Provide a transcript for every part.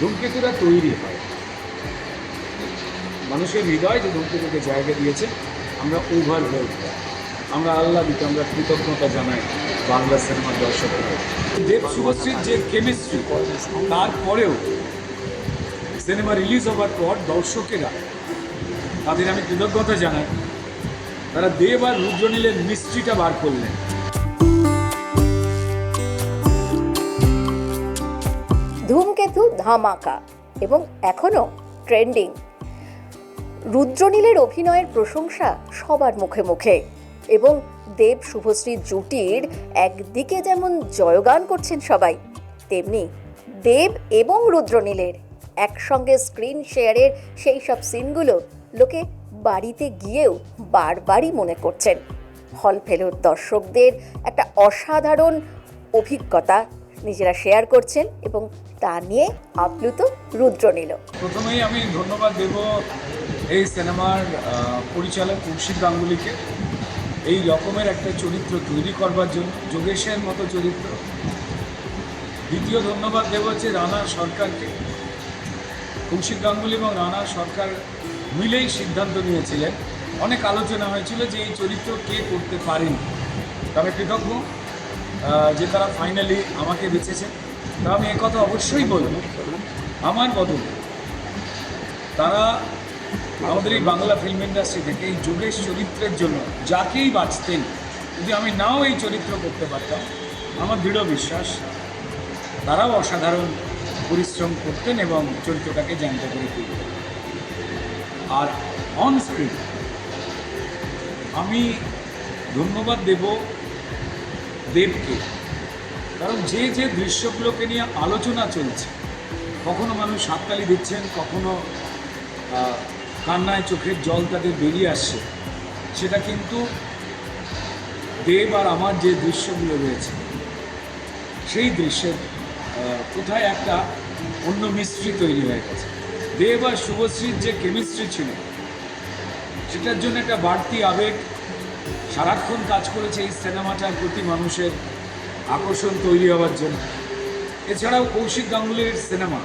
ধূমকেতুরা তৈরি হয়। মানুষের হৃদয় যে ধূমকেতুকে জায়গা দিয়েছে, আমরা ওভার আমরা আল্লাহ দিতে আমরা কৃতজ্ঞতা জানাই বাংলা সিনেমার দর্শকদের। দেব শুভশ্রীর যে কেমিস্ট্রি তারপরেও সিনেমা রিলিজ হওয়ার পর দর্শকেরা, তাদের আমি কৃতজ্ঞতা জানাই। তারা দেব আর রুদ্রনীলের মিস্ট্রিটা বার করলেন। ধূমকেতু, ধামাকা এবং এখনও ট্রেন্ডিং। রুদ্রনীলের অভিনয়ের প্রশংসা সবার মুখে মুখে এবং দেব শুভশ্রী জুটির একদিকে যেমন জয়গান করছেন সবাই, তেমনি দেব এবং রুদ্রনীলের একসঙ্গে স্ক্রিন শেয়ারের সেই সব সিনগুলো লোকে বাড়িতে গিয়েও বারবারই মনে করছেন। হল ফেলোর দর্শকদের একটা অসাধারণ অভিজ্ঞতা নিজেরা শেয়ার করছেন এবং তা নিয়ে আপ্লুত রুদ্রনীল প্রথমেই আমি ধন্যবাদ দেব এই সিনেমার পরিচালক কৌশিক গাঙ্গুলিকে। এই রকমের একটা চরিত্র তৈরি করবার জন্য, যোগেশের মতো চরিত্র। দ্বিতীয় ধন্যবাদ দেব হচ্ছে রানা সরকারকে। কৌশিক গাঙ্গুলি এবং রানা সরকার মিলেই সিদ্ধান্ত নিয়েছিলেন। অনেক আলোচনা হয়েছিল যে এই চরিত্র কে করতে পারেন। তবে কৃতজ্ঞ যে তারা ফাইনালি আমাকে বেঁচেছেন তা আমি একথা অবশ্যই বলব। আমার বদল তারা আমাদের এই বাংলা ফিল্ম ইন্ডাস্ট্রি থেকে এই যোগেশ চরিত্রের জন্য যাকেই বাঁচতেন, যদি আমি নাও এই চরিত্র করতে পারতাম, আমার দৃঢ় বিশ্বাস, তারাও অসাধারণ পরিশ্রম করতেন এবং চরিত্রটাকে জ্যান্ত করে তুলতেন। আর অন স্ক্রিন আমি ধন্যবাদ দেব দেবকে। কারণ যে যে দৃশ্যগুলোকে নিয়ে আলোচনা চলছে, কখনো মানুষ হাততালি দিচ্ছেন, কখনো কান্নায় চোখের জল তাদের বেরিয়ে আসছে। সেটা কিন্তু দেব আর আমার যে দৃশ্যগুলো রয়েছে, সেই দৃশ্যের কোথায় একটা অন্য মিস্ট্রি তৈরি হয়ে গেছে। দেব আর শুভশ্রীর যে কেমিস্ট্রি ছিল, সেটার জন্য একটা বাড়তি আবেগ সারাক্ষণ কাজ করেছে এই সিনেমাটার প্রতি মানুষের আকর্ষণ তৈরি হওয়ার জন্য। এছাড়াও কৌশিক গাঙ্গুলির সিনেমা,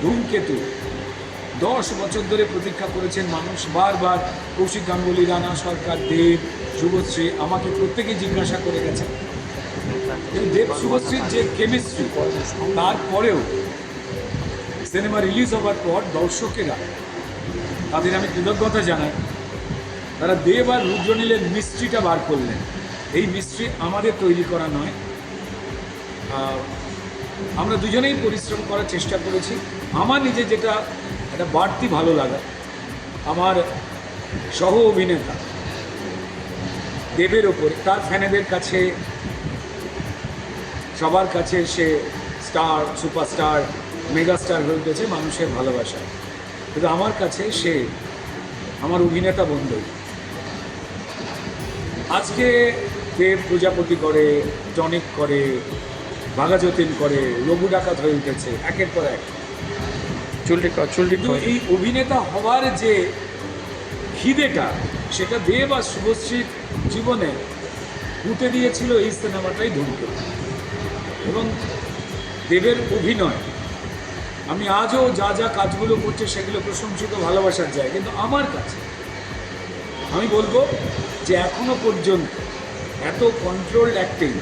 ধূমকেতু, দশ বছর ধরে প্রতীক্ষা করেছেন মানুষ। বারবার কৌশিক গাঙ্গুলি, রানা সরকার, দেব, শুভশ্রী আমাকে প্রত্যেকেই জিজ্ঞাসা করে গেছেন। দেব, শুভশ্রীর যে কেমিস্ট্রি তারপরেও সিনেমা রিলিজ হওয়ার পর দর্শকেরা, তাদের আমি কৃতজ্ঞতা জানাই। তারা দেব আর রুদ্রনীলের মিস্ট্রিটা বার করলেন। এই মিস্ট্রি আমাদের তৈরি করা নয়। আমরা দুজনেই পরিশ্রম করার চেষ্টা করেছি। আমার নিজে যেটা একটা বাড়তি ভালো লাগা, আমার সহ অভিনেতা দেবের ওপর, তার ফ্যানেদের কাছে, সবার কাছে সে স্টার, সুপারস্টার, মেগাস্টার হয়ে উঠেছে মানুষের ভালোবাসা কিন্তু আমার কাছে সে, আমার অভিনেতা বন্ধু। আজকে দেব প্রজাপতি করে টনিক করে ভাগাযতীন করে রঘু ডাকাত হয়ে উঠেছে একের পর এক। চুলটি চুলটি এই অভিনেতা হওয়ার যে খিদেটা সেটা দেব আর শুভশ্রীর জীবনে পুঁতে দিয়েছিল এই সিনেমাটাই ধূমকে। এবং দেবের অভিনয় আমি আজও যা যা কাজগুলো করছে সেগুলো প্রশংসিত ভালোবাসার যায় কিন্তু আমার কাছে আমি বলব যে এখনও পর্যন্ত এত কন্ট্রোল অ্যাক্টিং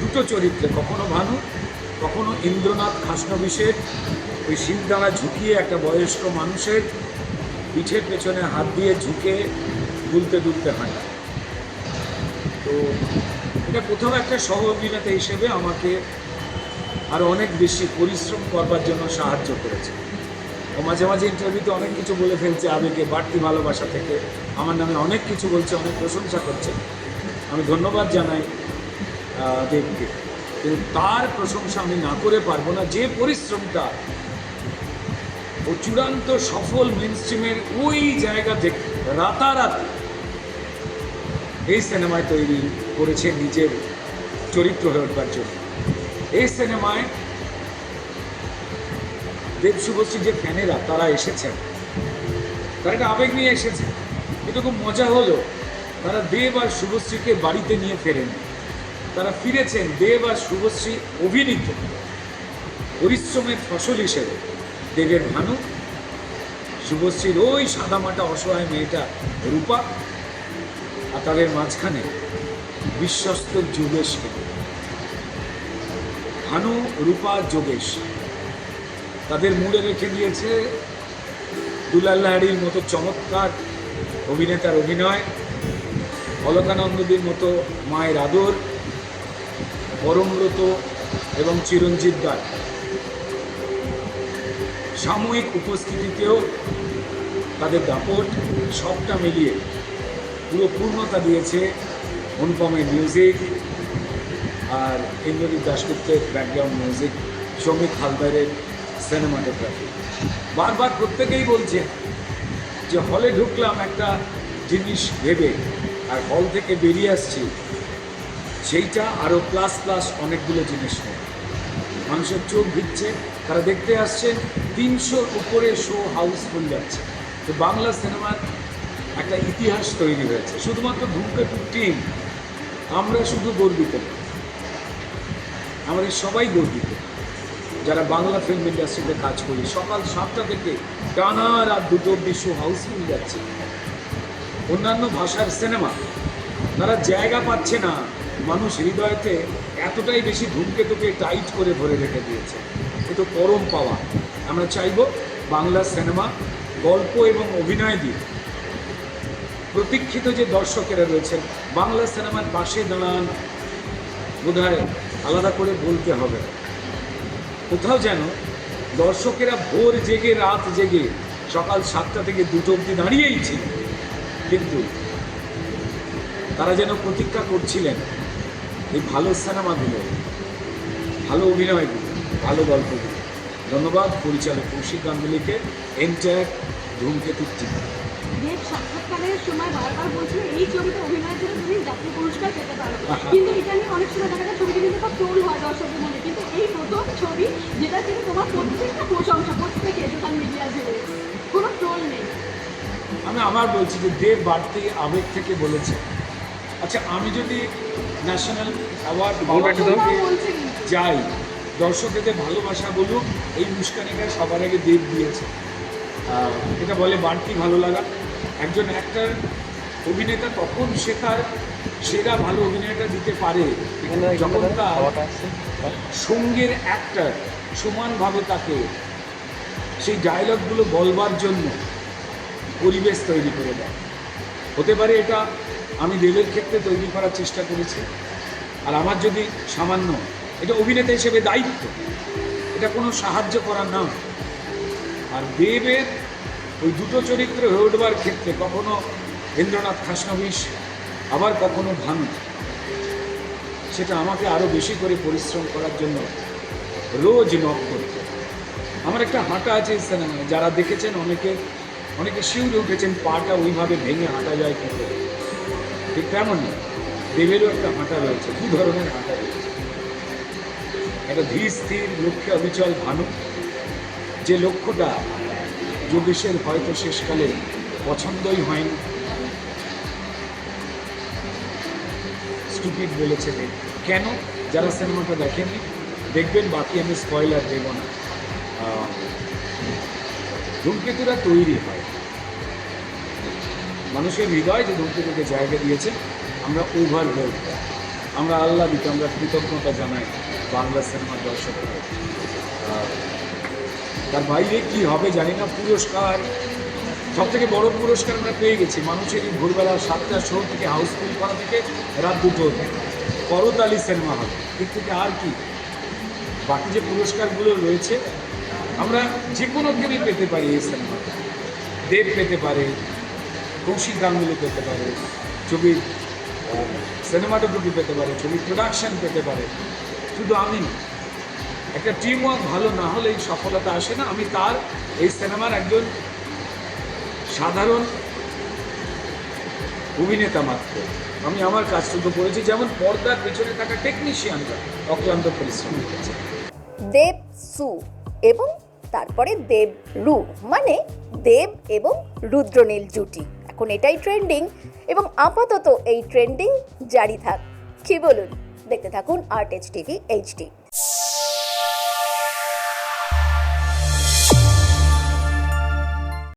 দুটো চরিত্রে, কখনো ভানু, কখনো ইন্দ্রনাথ খাসনবিশের ওই শিল শিবদানা ঝুঁকিয়ে একটা বয়স্ক মানুষের পিঠের পেছনে হাত দিয়ে ঝুঁকে দুলতে দুলতে হাঁটা তো এটা প্রথম একটা সহ অভিনেতা হিসেবে আমাকে আরও অনেক বেশি পরিশ্রম করবার জন্য সাহায্য করেছে। ও মাঝে মাঝে ইন্টারভিউতে অনেক কিছু বলে ফেলছে আবেগে, বাড়তি ভালোবাসা থেকে। আমার নামে অনেক কিছু বলছে, অনেক প্রশংসা করছে। আমি ধন্যবাদ জানাই দেবকে। কিন্তু তার প্রশংসা আমি না করে পারব না, যে পরিশ্রমটা ও চূড়ান্ত সফল মেন স্ট্রিমের ওই জায়গা থেকে রাতারাতি এই সিনেমায় তৈরি করেছে নিজের চরিত্র হয়ে উঠবার জন্য। এই সিনেমায় দেব শুভশ্রী যে ফ্যানেরা, তারা এসেছেন। তারা একটা আবেগ নিয়ে এসেছে এটা খুব মজা হলো, তারা দেব আর শুভশ্রীকে বাড়িতে নিয়ে ফেরেন। তারা ফিরেছেন দেব আর শুভশ্রী অভিনীত পরিশ্রমের ফসল হিসেবে। দেবের ভানু, শুভশ্রীর ওই সাদামাটা অসহায় মেয়েটা রূপা, আর তাদের মাঝখানে বিশ্বস্ত যোগেশকে। ভানু, রূপা, যোগেশ। তাদের মুড়ে রেখে দিয়েছে দুলাল লাহারির মতো চমৎকার অভিনেতার অভিনয়, অলকানন্দদের মতো মায়ের আদর, পরমব্রত এবং চিরঞ্জিত দার সাময়িক উপস্থিতিতেও তাদের দাপট সবটা মিলিয়ে পুরো পূর্ণতা দিয়েছে অনুপমের মিউজিক আর ইন্দ্রজিৎ দাশগুপ্তের ব্যাকগ্রাউন্ড মিউজিক শ্রমিক হালদারের সিনেমাটোগ্রাফি। বারবার প্রত্যেকেই বলছে যে হলে ঢুকলাম একটা জিনিস ভেবে আর হল থেকে বেরিয়ে আসছি। সেইটা আরও প্লাস প্লাস অনেকগুলো জিনিস নেই মানুষের চোখ ভিড়ছে তারা দেখতে আসছেন তিনশোর উপরে শো হাউসফুল যাচ্ছে। তো বাংলা সিনেমার একটা ইতিহাস তৈরি হয়েছে। শুধুমাত্র ধূমকেতুর টিম আমরা শুধু গর্বিত। আমাদের সবাই গর্বিত। যারা বাংলা ফিল্ম ইন্ডাস্ট্রিতে কাজ করি, সকাল সাতটা থেকে টানা রাত দুটো অব্দি শো হাউসফুল যাচ্ছে। অন্যান্য ভাষার সিনেমা তারা জায়গা পাচ্ছে না। মানুষ হৃদয়তে এতটাই বেশি ধূমকেতুকে টাইট করে ভরে রেখে দিয়েছে। এ তো পরম পাওয়া। আমরা চাইব বাংলা সিনেমা গল্প এবং অভিনয় দিয়ে প্রতীক্ষিত যে দর্শকেরা রয়েছেন, বাংলা সিনেমার পাশে দাঁড়ান। বোধহয় আলাদা করে বলতে হবে। কোথাও যেন দর্শকেরা ভোর জেগে, রাত জেগে, সকাল সাতটা থেকে দুটো অবধি দাঁড়িয়েই ছিল। কিন্তু তারা যেন প্রতীক্ষা করছিলেন এই ভালো সিনেমাগুলো, ভালো অভিনয়গুলো, ভালো গল্পগুলো। ধন্যবাদ, পরিচালক কৌশিক গাঙ্গুলিকে। এন্টায়ার ধূমকেতুর টিম দেব সাক্ষাৎকারের সময় বারবার বলছিল, এই ছবিতে অভিনয়ের জন্য তুমি জাতীয় পুরস্কার পেতে পারো। কিন্তু এটা নিয়ে অনেক সময় দেখা যায়, ছবিটি কিন্তু খুব ট্রোল হয় দর্শকদের কিন্তু এই প্রথম ছবি যেটা কিন্তু তোমার প্রত্যেকটা প্রশংসা প্রত্যেকে সোশ্যাল মিডিয়া জুড়ে কোনো ট্রোল নেই। আমি আমার বলছি যে দেব বাড়তি আবেগ থেকে বলেছে। আচ্ছা আমি যদি ন্যাশনাল অ্যাওয়ার্ড কিন্তু। যাই দর্শকেদের ভালোবাসা বলুক এই মুস্কানিকা সবার আগে দেব দিয়েছে। আহ, এটা বলে বাড়তি ভালো লাগা। একজন অ্যাক্টার অভিনেতা তখন সে তার সেরা ভালো অভিনয়টা দিতে পারে। যখন তার সঙ্গের অ্যাক্টার সমানভাবে তাকে সেই ডায়লগগুলো বলবার জন্য পরিবেশ তৈরি করে দেয়। হতে পারে এটা আমি দেবের ক্ষেত্রে তৈরি করার চেষ্টা করেছি। আর আমার যদি সামান্য এটা অভিনেতা হিসেবে দায়িত্ব এটা কোনো সাহায্য করার না। আর দেবের ওই দুটো চরিত্র হয়ে উঠবার ক্ষেত্রে কখনো ইন্দ্রনাথ খাসনবিশ আবার কখনো ভানু? সেটা আমাকে আরও বেশি করে পরিশ্রম করার জন্য রোজ নক করতে। আমার একটা হাঁটা আছে সিনেমায়, যারা দেখেছেন অনেকে অনেকে শিউরে উঠেছেন, পাটা ওইভাবে ভেঙে হাঁটা যায় কী করে? ঠিক তেমনই দেবেরও একটা হাঁটা রয়েছে, দু ধরনের হাঁটা রয়েছে। একটা ধীর, স্থির, লক্ষ্যে অবিচল ভানু, যে লক্ষ্যটা যোগেশের হয়তো শেষকালে পছন্দই হয়নি। স্টুপিড বলেছে কেন? যারা সিনেমাটা দেখেননি দেখবেন বাকি আমি স্পয়লার দেব না। ধূমকেতুরা তৈরি হয়। মানুষের হৃদয় যে ধূমকেতুকে জায়গা দিয়েছে, আমরা ওভার আমরা আল্লাহ দিতে আমরা কৃতজ্ঞতা জানাই বাংলা সিনেমার দর্শকদের। তার বাইরে কি হবে জানি না। পুরস্কার সব থেকে বড় পুরস্কার আমরা পেয়ে গেছি। মানুষের এই ভোরবেলা সাতটা শো থেকে হাউসফুল করা থেকে রাত দুটো। করতালি সিনেমা হল। এর থেকে আর কি বাকি যে পুরস্কারগুলো রয়েছে, আমরা যে কোনো দিনই পেতে পারি এই সিনেমা। দেব পেতে পারে, কৌশিক গাঙ্গুলি পেতে পারে, ছবির সিনেমাটোগ্রাফি পেতে পারে, ছবির প্রোডাকশান পেতে পারে। শুধু আমি একটা টিম ওয়ার্ক ভালো না হলে এই সফলতা আসে না। আমি তার এই সিনেমার একজন সাধারণ অভিনেতা মাত্র। আমি আমার কাজটুকু করেছি, যেমন পর্দার পেছনে থাকা টেকনিশিয়ানরা অক্লান্ত পরিশ্রম করেছে। দেব সু এবং তারপরে দেব রু মানে দেব এবং রুদ্রনীল জুটি। এখন এটাই ট্রেন্ডিং এবং আপাতত এই ট্রেন্ডিং জারি থাক। কি বলুন? দেখতে থাকুন আর্ট এইচ টিভি এইচডি